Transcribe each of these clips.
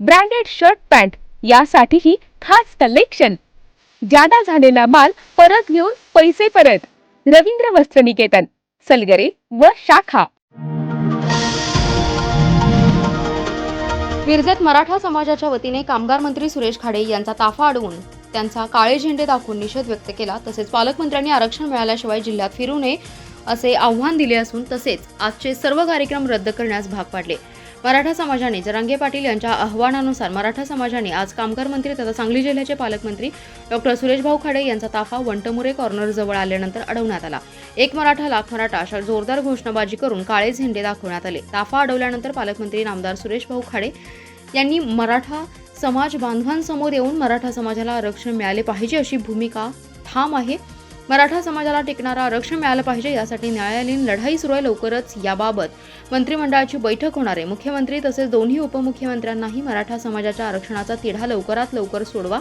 branded shirt pant यासाठीही खास collection. जादा झालेला माल परत घेऊन पैसे परत. रवींद्र वस्त्र निकेतन सलगरे व शाखा. मिरजेत मराठा समाजाच्या वतीने कामगार मंत्री सुरेश खाडे यांचा ताफा अडवून त्यांचा काळे झेंडे दाखवून निषेध व्यक्त केला. तसेच पालकमंत्र्यांनी आरक्षण मिळाल्याशिवाय जिल्ह्यात फिरू नये असे आव्हान दिले असून तसेच आजचे सर्व कार्यक्रम रद्द करण्यास भाग पाडले. मराठा समाजाने जरांगे पाटील यांच्या आव्हानानुसार मराठा समाजाने आज कामगार मंत्री तथा सांगली जिल्ह्याचे पालकमंत्री डॉक्टर सुरेशभाऊ खाडे यांचा ताफा वंटमुरे कॉर्नरजवळ आल्यानंतर अडवण्यात आला. एक मराठा लाख मराठा अशा जोरदार घोषणाबाजी करून काळे झेंडे दाखवण्यात आले. ताफा अडवल्यानंतर पालकमंत्री नामदार सुरेशभाऊ खाडे यांनी मराठा समाज बांधवांसमोर येऊन मराठा समाजाला आरक्षण मिळाले पाहिजे अशी भूमिका ठाम आहे. मराठा समाजाला टिकणारं आरक्षण मिळालं पाहिजे यासाठी न्यायालयीन लढाई सुरू आहे लवकरच याबाबत. मंत्रिमंडळाची बैठक होणार आहे. मुख्यमंत्री तसेच दोन्ही उपमुख्यमंत्र्यांनाही मराठा समाजाच्या आरक्षणाचा तिढा लवकरात लवकर सोडवा.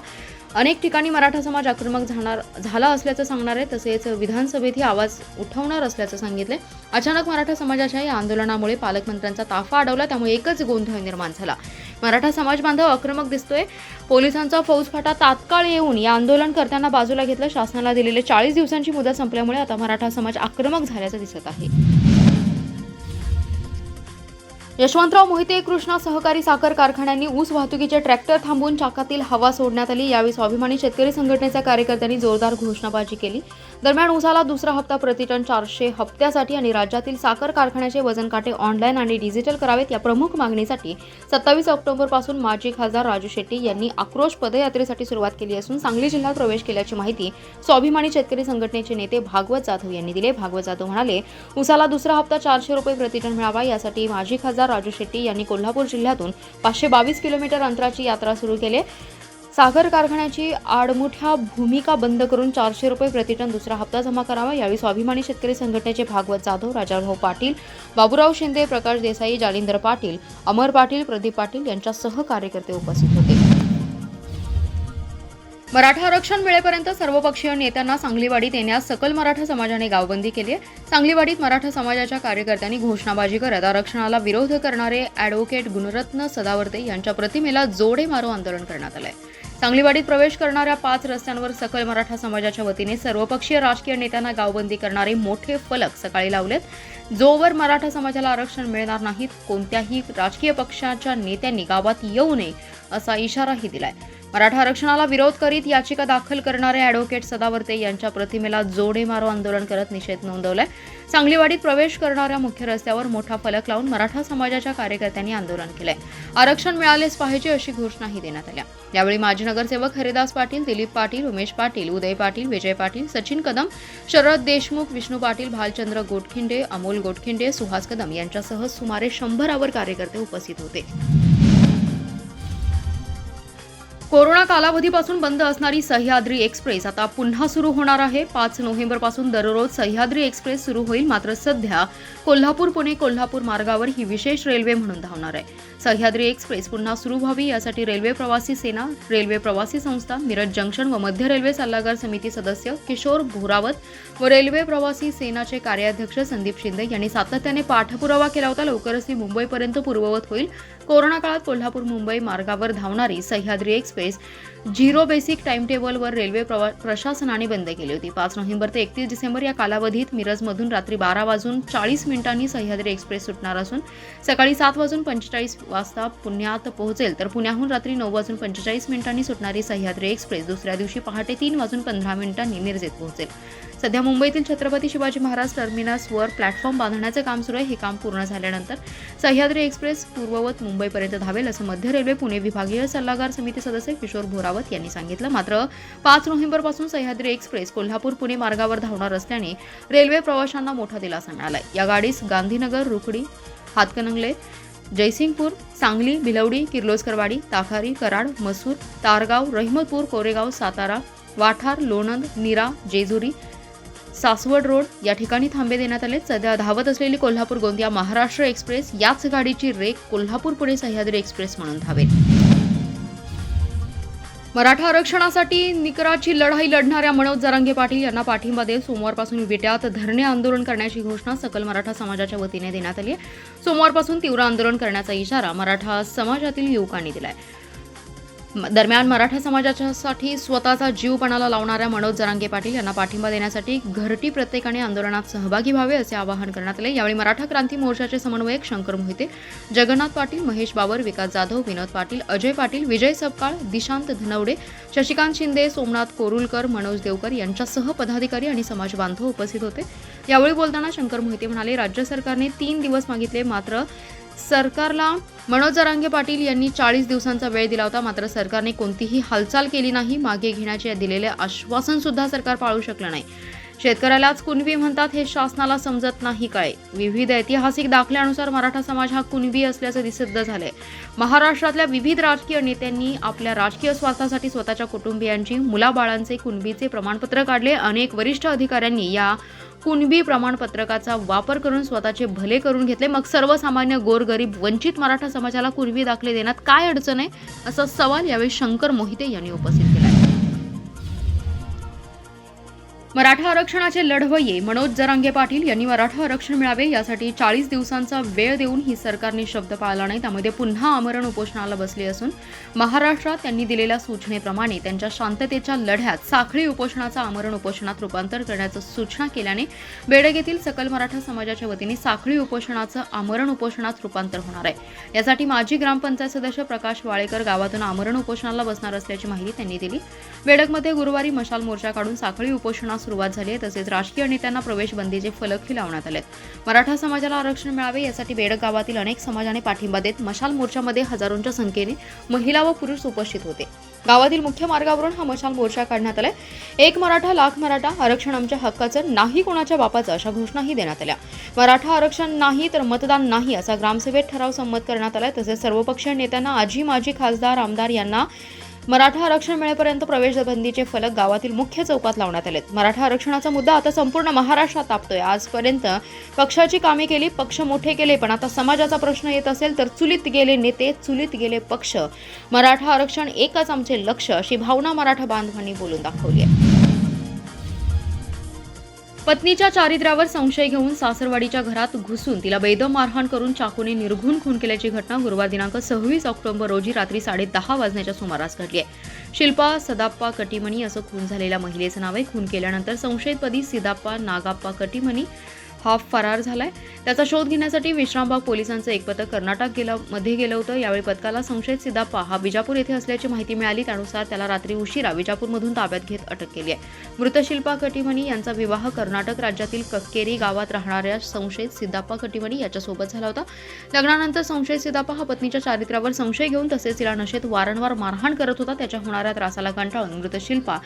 अनेक ठिकाणी मराठा समाज आक्रमक झाणार झाला असल्याचं सांगणार आहे. तसेच विधानसभेतही आवाज उठवणार असल्याचं सांगितले अचानक मराठा समाजाच्या या आंदोलनामुळे पालकमंत्र्यांचा ताफा अडवला त्यामुळे एकच गोंधळ निर्माण झाला. मराठा समाज बांधव आक्रमक दिसतोय. पोलिसांचा फौजफाटा तात्काळ येऊन या आंदोलनकर्त्यांना बाजूला घेतलं. शासनाला दिलेले चाळीस दिवसांची मुदत संपल्यामुळे आता मराठा समाज आक्रमक झाल्याचं दिसत आहे. यशवंतराव मोहिते कृष्णा सहकारी साखर कारखान्यांनी ऊस वाहतुकीचे ट्रॅक्टर थांबवून चाकातील हवा सोडण्यात आली. यावेळी स्वाभिमानी शेतकरी संघटनेच्या कार्यकर्त्यांनी जोरदार घोषणाबाजी केली. दरम्यान उसाला दुसरा हप्ता प्रतिटन चारशे हप्त्यासाठी आणि राज्यातील साखर कारखान्याचे वजन काटे ऑनलाईन आणि डिजिटल करावेत या प्रमुख मागणीसाठी सत्तावीस ऑक्टोबरपासून माजी खासदार राजू शेट्टी यांनी आक्रोश पदयात्रेसाठी सुरुवात केली असून सांगली जिल्ह्यात प्रवेश केल्याची माहिती स्वाभिमानी शेतकरी संघटनेचे नेते भागवत जाधव यांनी दिले. भागवत जाधव म्हणाले उसाला दुसरा हप्ता चारशे रुपये प्रतिटन मिळावा यासाठी माजी खासदार राजू शेट्टी यांनी कोल्हापूर जिल्ह्यातून पाचशे बावीस किलोमीटर अंतराची यात्रा सुरू केली. साखर कारखान्याची आडमुठ्या भूमिका बंद करून चारशे रुपये प्रतिटन दुसरा हप्ता जमा करावा यावेळी स्वाभिमानी शेतकरी संघटनेचे भागवत जाधव राजाभाऊ पाटील बाबूराव शिंदे प्रकाश देसाई जालिंदर पाटील अमर पाटील प्रदीप पाटील यांच्यासह कार्यकर्ते उपस्थित होते. मराठा आरक्षण मिळेपर्यंत सर्वपक्षीय नेत्यांना सांगलीवाडीत येण्यास सकल मराठा समाजाने गावबंदी केली आहे. सांगलीवाडीत मराठा समाजाच्या कार्यकर्त्यांनी घोषणाबाजी करत आरक्षणाला विरोध करणारे ॲडव्होकेट गुणरत्न सदावर्ते यांच्या प्रतिमेला जोडे मारो आंदोलन करण्यात आलंय. सांगलीवाडीत प्रवेश करणाऱ्या पाच रस्त्यांवर सकल मराठा समाजाच्या वतीने सर्वपक्षीय राजकीय नेत्यांना गावबंदी करणारे मोठे फलक सकाळी लावलेत. जोवर मराठा समाजाला आरक्षण मिळणार नाहीत कोणत्याही राजकीय पक्षाच्या नेत्यांनी गावात येऊ नये असा इशाराही दिलाय. मराठा आरक्षणाला विरोध करीत याचिका दाखल करणारे ॲडव्होकेट सदावर्ते यांच्या प्रतिमेला जोडे मारो आंदोलन करत निषेध नोंदवलाय. सांगलीवाडीत प्रवेश करणाऱ्या मुख्य रस्त्यावर मोठा फलक लावून मराठा समाजाच्या कार्यकर्त्यांनी आंदोलन केलंय. आरक्षण मिळालेच पाहिजे अशी घोषणाही देण्यात आल्या. यावेळी माजी नगरसेवक हरिदास पाटील दिलीप पाटील उमेश पाटील उदय पाटील विजय पाटील सचिन कदम शरद देशमुख विष्णू पाटील भालचंद्र गोटखिंडे अमोल गोटखिंडे सुहास कदम यांच्यासह सुमारे शंभरावर कार्यकर्ते उपस्थित होते. कोरोना कालावधीपासून बंद असणारी सह्याद्री एक्सप्रेस आता पुन्हा सुरू होणार आहे. पाच नोव्हेंबरपासून दररोज सह्याद्री एक्सप्रेस सुरू होईल. मात्र सध्या कोल्हापूर पुणे कोल्हापूर मार्गावर ही विशेष रेल्वे म्हणून धावणार आहे. सह्याद्री एक्सप्रेस पुन्हा सुरू व्हावी यासाठी रेल्वे प्रवासी सेना रेल्वे प्रवासी संस्था मिरज जंक्शन व मध्य रेल्वे सल्लागार समिती सदस्य किशोर भोरावत व रेल्वे प्रवासी सेनाचे कार्याध्यक्ष संदीप शिंदे यांनी सातत्याने पाठपुरावा केला होता. लवकरच ती मुंबईपर्यंत पूर्ववत होईल. कोरोना काळात कोल्हापूर मुंबई मार्गावर धावणारी सह्याद्री एक्सप्रेस झिरो बेसिक टाइमटेबलवर रेल्वे प्रवा प्रशासनाने बंद केली होती. पाच नोव्हेंबर ते एकतीस डिसेंबर या कालावधीत मिरजमधून रात्री बारा वाजून चाळीस मिनिटांनी सह्याद्री एक्सप्रेस सुटणार असून सकाळी सात वाजून पंचेचाळीस वाजता पुण्यात पोहोचेल. तर पुण्याहून रात्री नऊ वाजून पंचेचाळीस मिनिटांनी सुटणारी सह्याद्री एक्सप्रेस दुसऱ्या दिवशी पहाटे तीन वाजून पंधरा मिनिटांनी मिरजेत पोहोचेल. सध्या मुंबईतील छत्रपती शिवाजी महाराज टर्मिनसवर प्लॅटफॉर्म बांधण्याचं काम सुरू आहे. हे काम पूर्ण झाल्यानंतर सह्याद्री एक्सप्रेस पूर्ववत मुंबईपर्यंत धावेल असं मध्य रेल्वे पुणे विभागीय सल्लागार समिती सदस्य किशोर भोरावत यांनी सांगितलं मात्र पाच नोव्हेंबरपासून सह्याद्री एक्सप्रेस कोल्हापूर पुणे मार्गावर धावणार असल्याने रेल्वे प्रवाशांना मोठा दिलासा मिळाला या गाडीस गांधीनगर रुकडी हातकणंगले जयसिंगपूर सांगली भिलवडी किर्लोस्करवाडी ताखारी कराड मसूर तारगाव रहिमतपूर कोरेगाव सातारा वाठार लोणंद नीरा जेजुरी सासवड रोड या ठिकाणी थांबे देण्यात आले सध्या धावत असलेली कोल्हापूर गोंदिया महाराष्ट्र एक्सप्रेस याच गाडीची रेक कोल्हापूर पुणे सह्याद्री एक्सप्रेस म्हणून धावेल. मराठा आरक्षणासाठी निकराची लढाई लढणाऱ्या मनोज जरांगे पाटील यांना पाठिंबा देत सोमवारपासून विट्यात धरणे आंदोलन करण्याची घोषणा सकल मराठा समाजाच्या वतीने देण्यात आली आहे. सोमवारपासून तीव्र आंदोलन करण्याचा इशारा मराठा समाजातील युवकांनी दिलाय. आहे दरम्यान मराठा समाजाच्यासाठी स्वतःचा जीव पणाला लावणाऱ्या मनोज जरांगे पाटील यांना पाठिंबा देण्यासाठी घरटी प्रत्येकाने आंदोलनात सहभागी व्हावे असे आवाहन करण्यात आले. यावेळी मराठा क्रांती मोर्चाचे समन्वयक शंकर मोहिते जगन्नाथ पाटील महेश बाबर विकास जाधव विनोद पाटील अजय पाटील विजय सपकाळ दिशांत धनवडे शशिकांत शिंदे सोमनाथ कोरुलकर मनोज देवकर यांच्यासह पदाधिकारी आणि समाज बांधव उपस्थित होते. यावेळी बोलताना शंकर मोहिते म्हणाले राज्य सरकारने तीन दिवस मागितले मात्र सरकारला मनोज जरांगे पाटील यांनी चाळीस दिवसांचा वेळ दिला होता मात्र सरकारने कोणतीही हालचाल केली नाही मागे घेण्याचे दिलेले आश्वासन सुद्धा सरकार पाळू शकलं नाही. शेतकऱ्यालाच कुणबी म्हणतात हे शासनाला समजत नाही काय? विविध ऐतिहासिक दाखल्यानुसार मराठा समाज हा कुणबी असल्याचं सिद्ध झालंय. महाराष्ट्रातल्या विविध राजकीय नेत्यांनी आपल्या राजकीय स्वार्थासाठी स्वतःच्या कुटुंबियांची मुलाबाळांचे कुणबीचे प्रमाणपत्र काढले. अनेक वरिष्ठ अधिकाऱ्यांनी या कुणबी प्रमाणपत्रकाचा वापर करून स्वतःचे भले करून घेतले. मग सर्वसामान्य गोरगरीब वंचित मराठा समाजाला कुणबी दाखले देण्यात काय अडचण आहे? असा सवाल यावेळी शंकर मोहिते यांनी उपस्थित केला. मराठा आरक्षणाचे लढवये. मनोज जरांगे पाटील यांनी मराठा आरक्षण मिळावे यासाठी चाळीस दिवसांचा वेळ देऊन ही सरकारने शब्द पाळला नाही. त्यामध्ये पुन्हा आमरण उपोषणाला बसले असून महाराष्ट्रात त्यांनी दिलेल्या सूचनेप्रमाणे त्यांच्या शांततेच्या लढ्यात साखळी उपोषणाचा आमरण उपोषणात रूपांतर करण्याचं सूचना केल्याने बेडग येथील सकल मराठा समाजाच्या वतीने साखळी उपोषणाचं आमरण उपोषणात रूपांतर होणार आहे. यासाठी माजी ग्रामपंचायत सदस्य प्रकाश वाळेकर गावातून आमरण उपोषणाला बसणार असल्याची माहिती त्यांनी दिली. बेडकमध्ये गुरुवारी मशाल मोर्चा काढून साखळी आंदोलनास सुरुवात झाली आहे. तसेच राजकीय नेत्यांना प्रवेश बंदीचे फलकही लावण्यात आलेत. मराठा समाजाला आरक्षण मिळावे यासाठी बेडक गावातील अनेक समाजाने पाठिंबा देत मशाल मोर्चामध्ये हजारोंच्या संख्येने महिला व पुरुष उपस्थित होते. गावातील मुख्य मार्गावरून हा मशाल मोर्चा काढण्यात आलाय. एक मराठा लाख मराठा आरक्षण आमच्या हक्काचं नाही कोणाच्या बापाचं अशा घोषणाही देण्यात आल्या. मराठा आरक्षण नाही तर मतदान नाही असा ग्रामसभेत ठराव संमत करण्यात आलाय. तसेच सर्वपक्षीय नेत्यांना आजी माजी खासदार आमदार यांना मराठा आरक्षण मिळेपर्यंत प्रवेश बंदीचे फलक गावातील मुख्य चौकात लावण्यात आलेत. मराठा आरक्षणाचा मुद्दा आता संपूर्ण महाराष्ट्रात तापतोय. आजपर्यंत पक्षाची कामे केली पक्ष मोठे केले पण आता समाजाचा प्रश्न येत असेल तर चुलीत गेले नेते चुलीत गेले पक्ष. मराठा आरक्षण एकच आमचे लक्ष अशी भावना मराठा बांधवांनी बोलून दाखवली आहे. पत्नीच्या चारित्र्यावर संशय घेऊन सासरवाडीच्या घरात घुसून तिला बेदम मारहाण करून चाकूने निर्घुण खून केल्याची घटना गुरुवार दिनांक सव्वीस ऑक्टोबर रोजी रात्री साडे दहा वाजण्याच्या सुमारास घडली आहे. शिल्पा सदाप्पा कटीमणी असं खून झालेल्या महिलेचं नाव आहे. खून केल्यानंतर संशयितपदी सिदाप्पा नागाप्पा कटीमणी हा फरार झालाय. त्याचा शोध घेण्यासाठी विश्रामबाग पोलिसांचं एक पथक कर्नाटक गेलं मध्ये गेलं होतं. यावेळी पथकाला संशयित सिद्धाप्पा हा विजापूर येथे असल्याची माहिती मिळाली. त्यानुसार त्याला रात्री उशिरा विजापूरमधून ताब्यात घेत अटक केली आहे. मृत शिल्पा कटिमणी यांचा विवाह कर्नाटक राज्यातील कक्केरी गावात राहणाऱ्या संशयित सिद्धाप्पा कटिमणी याच्यासोबत झाला होता. लग्नानंतर संशयित सिद्धाप्पा हा पत्नीच्या चारित्र्यावर संशय घेऊन तसेच तिला नशेत वारंवार मारहाण करत होता. त्याच्या होणाऱ्या त्रासाला कंटाळून मृत शिल्पा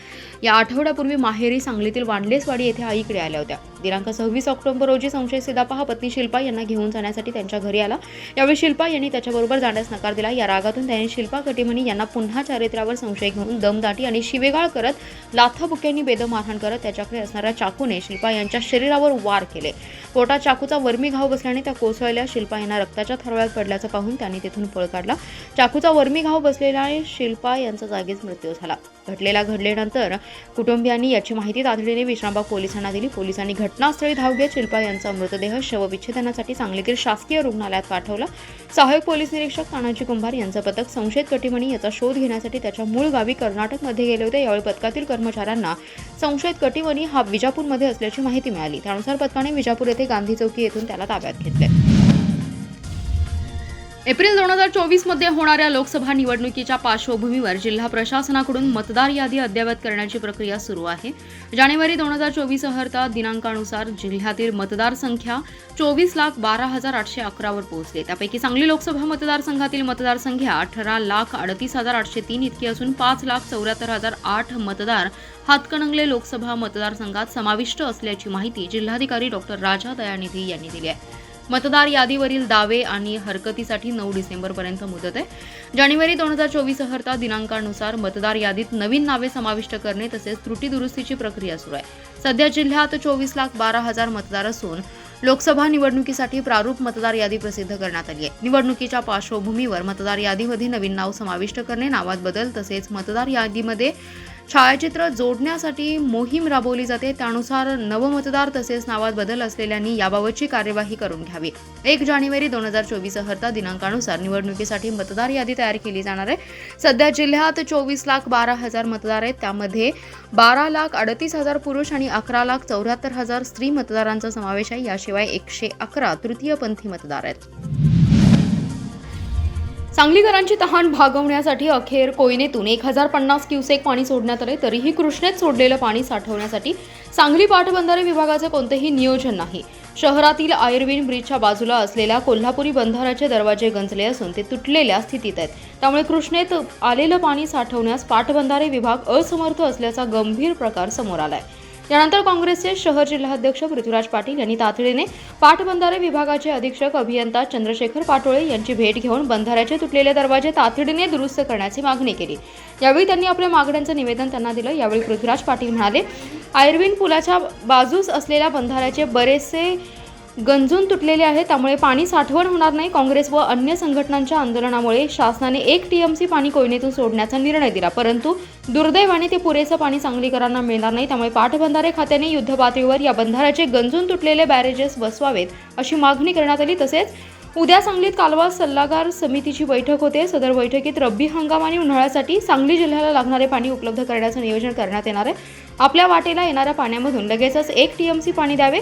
या आठवड्यापूर्वी माहेरी सांगलीतील वांडलेसवाडी येथे आईकडे आल्या होत्या. दिनांक सव्वीस ऑक्टोबर रोजी संशयित सिद्धाप्पा हा पत्नी शिल्पा यांना घेऊन जाण्यासाठी त्यांच्या घरी आला. यावेळी शिल्पा यांनी त्याच्याबरोबर जाण्यास नकार दिला. या रागातून त्याने शिल्पा कटीमणी यांना पुन्हा चारित्र्यावर संशय घेऊन दमदाटी आणि शिवेगाळ करत लाथाबुक्यांनी बेदम मारहाण करत त्याच्याकडे असणाऱ्या चाकूने शिल्पा यांच्या शरीरावर वार केले. पोटात चाकूचा वर्मी घाव बसल्याने त्या कोसळल्या. शिल्पा यांना रक्ताच्या थरव्यात पडल्याचं पाहून त्यांनी तेथून पळ काढला. चाकूचा वर्मी घाव बसलेला शिल्पा यांचा जागीच मृत्यू झाला. घडलेला घडल्यानंतर कुटुंबियांनी याची माहिती तातडीने विश्रामबाग पोलिसांना दिली. पोलिसांनी घटनास्थळी धाव घेत शिल्पा यांचा मृतदेह शवविच्छेदनासाठी सांगलीतील शासकीय रुग्णालयात पाठवला. सहाय्यक पोलीस निरीक्षक तानाजी कुंभार यांचं पथक संशयित कटीमणी याचा शोध घेण्यासाठी त्याच्या मूळ गावी कर्नाटकमध्ये गेले होते. यावेळी पथकातील कर्मचाऱ्यांना संशयित कटीमणी हा विजापूरमध्ये असल्याची माहिती मिळाली. त्यानुसार पथकाने विजापूर येथे गांधी चौकी येथून त्याला ताब्यात घेतले एप्रिल दोन हजार चोवीसमध्ये होणाऱ्या लोकसभा निवडणुकीच्या पार्श्वभूमीवर जिल्हा प्रशासनाकडून मतदार यादी अद्ययावत करण्याची प्रक्रिया सुरू आहे. जानेवारी दोन हजार चोवीस अहर्ता दिनांकानुसार जिल्ह्यातील मतदार संख्या चोवीस लाख बारा हजार आठशे अकरावर पोहोचली. त्यापैकी सांगली लोकसभा मतदारसंघातील मतदारसंख्या अठरा लाख अडतीस हजार आठशे तीन इतकी असून पाच लाख चौऱ्याहत्तर हजार आठ मतदार हातकणंगले लोकसभा मतदारसंघात समाविष्ट असल्याची माहिती जिल्हाधिकारी डॉक्टर राजा दयानिधी यांनी दिली आहे. मतदार यादीवरील दावे आणि हरकतीसाठी नऊ डिसेंबरपर्यंत मुदत आहे. जानेवारी दोन हजार चोवीस हरता दिनांकानुसार मतदार यादीत नवीन नावे समाविष्ट करणे तसेच त्रुटी दुरुस्तीची प्रक्रिया सुरू आहे. सध्या जिल्ह्यात चोवीस लाख बारा हजार मतदार असून लोकसभा निवडणुकीसाठी प्रारूप मतदार यादी प्रसिद्ध करण्यात आली आहे. निवडणुकीच्या पार्श्वभूमीवर मतदार यादीमध्ये नवीन नाव समाविष्ट करणे नावात बदल तसेच मतदार यादीमध्ये छायाचित्र जोडण्यासाठी मोहीम राबवली जाते. त्यानुसार नवमतदार तसेच नावात बदल असलेल्यांनी याबाबतची कार्यवाही करून घ्यावी. एक जानेवारी दोन हजार चोवीस हरता दिनांकानुसार निवडणुकीसाठी मतदार यादी तयार केली जाणार आहे. सध्या जिल्ह्यात चोवीस लाख बारा हजार मतदार आहेत. त्यामध्ये बारा लाख अडतीस हजार पुरुष आणि अकरा लाख चौऱ्याहत्तर हजार स्त्री मतदारांचा समावेश आहे. याशिवाय एकशे अकरा तृतीयपंथी मतदार आहेत. सांगलीकरांची तहान भागवण्यासाठी अखेर कोयनेतून एक हजार पन्नास क्युसेक पाणी सोडण्यात आले तरीही कृष्णेत सोडलेलं पाणी साठवण्यासाठी सांगली पाटबंधारे विभागाचे कोणतेही नियोजन नाही. शहरातील आयर्विन ब्रिजच्या बाजूला असलेल्या कोल्हापुरी बंधाऱ्याचे दरवाजे गंजले असून ते तुटलेल्या स्थितीत आहेत. त्यामुळे कृष्णेत आलेलं पाणी साठवण्यास पाटबंधारे विभाग असमर्थ असल्याचा गंभीर प्रकार समोर आला आहे यानंतर काँग्रेसचे शहर जिल्हाध्यक्ष पृथ्वीराज पाटील यांनी तातडीने पाटबंधारे विभागाचे अधीक्षक अभियंता चंद्रशेखर पाटोळे यांची भेट घेऊन बंधाऱ्याचे तुटलेले दरवाजे तातडीने दुरुस्त करण्याची मागणी केली. यावेळी त्यांनी आपल्या मागण्यांचं निवेदन त्यांना दिलं. यावेळी पृथ्वीराज पाटील म्हणाले आयर्विन पुलाच्या बाजूस असलेल्या बंधाऱ्याचे बरेचसे गंजून तुटलेले आहे त्यामुळे पाणी साठवण होणार नाही. काँग्रेस व अन्य संघटनांच्या आंदोलनामुळे शासनाने एक टीएमसी पाणी कोयनेतून सोडण्याचा निर्णय दिला. परंतु दुर्दैवाने ते पुरेसं पाणी सांगलीकरांना मिळणार नाही. त्यामुळे पाटबंधारे खात्याने युद्धपातळीवर या बंधाऱ्याचे गंजून तुटलेले बॅरेजेस बसवावेत अशी मागणी करण्यात आली. तसेच उद्या सांगलीत कालवा सल्लागार समितीची बैठक होते. सदर बैठकीत रब्बी हंगाम आणि उन्हाळ्यासाठी सांगली जिल्ह्याला लागणारे पाणी उपलब्ध करण्याचं नियोजन करण्यात येणार आहे. आपल्या वाटेला येणाऱ्या पाण्यामधून लगेचच एक टीएमसी पाणी द्यावे.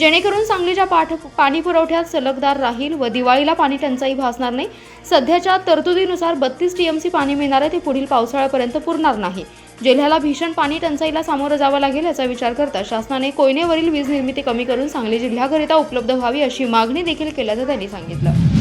जेणेकरून सांगलीच्या पाठ पाणी पुरवठ्यात सलगदार राहील व दिवाळीला पाणी टंचाई भासणार नाही. सध्याच्या तरतुदीनुसार बत्तीस टीएमसी पाणी मिळणार आहे ते पुढील पावसाळ्यापर्यंत पुरणार नाही. जिल्ह्याला भीषण पाणी टंचाईला सामोरं जावं लागेल याचा विचार करता शासनाने कोयनेवरील वीज निर्मिती कमी करून सांगली जिल्ह्याकरिता उपलब्ध व्हावी अशी मागणी देखील केल्याचं त्यांनी सांगितलं.